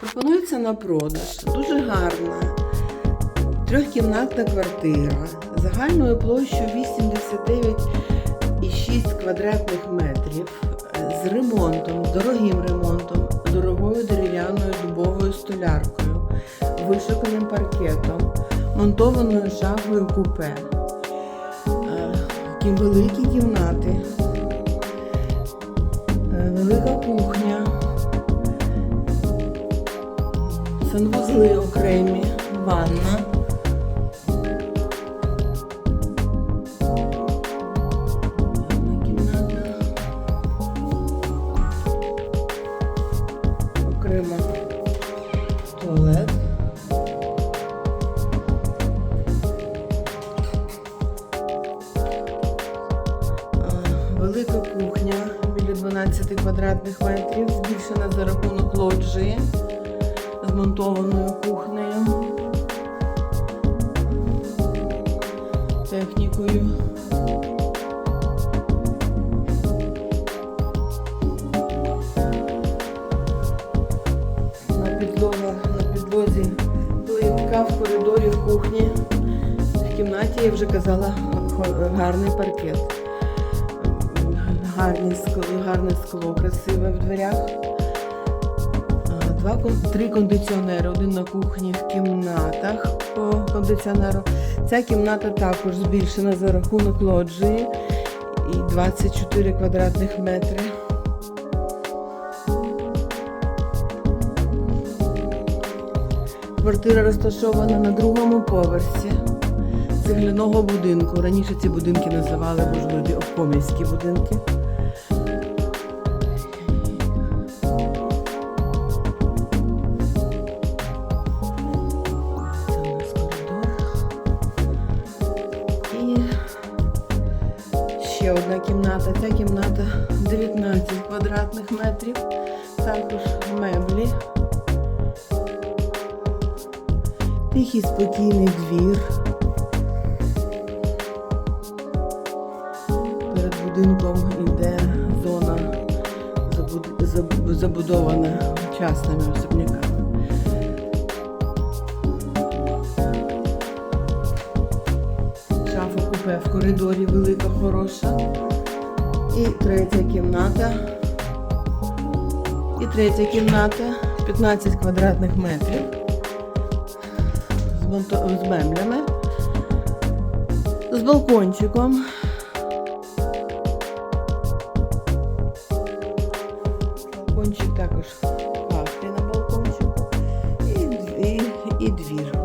Пропонується на продаж. Дуже гарна. Трьохкімнатна квартира загальною площею 89,6 квадратних метрів з ремонтом, дорогим ремонтом, дорогою дерев'яною дубовою столяркою, вишуканим паркетом, монтованою шафою купе. Е, великі кімнати, е, велика кухня, санвузли окремі, ванна. Окремо. Велика кухня біля 12 квадратних метрів, збільшена за рахунок лоджії з монтованою кухнею, технікою. На підлога, на підлозі плитка в коридорі в кухні. В кімнаті я вже казала гарний паркет. Гарні скло, гарне скло красиве в дверях. Два, три кондиціонери, один на кухні в кімнатах по кондиціонеру. Ця кімната також збільшена за рахунок лоджії і 24 квадратних метри. Квартира розташована на другому поверсі цегляного будинку. Раніше ці будинки називали можливі обкомівські будинки. Ще одна кімната. Ця кімната 19 квадратних метрів. Також меблі. Тихий спокійний двір. Перед будинком йде зона забудована частними особняками. В коридорі велика, хороша. І третя кімната. І третя кімната 15 квадратних метрів з меблями, з балкончиком. Балкончик також кафель на балкончику і, і, і двір.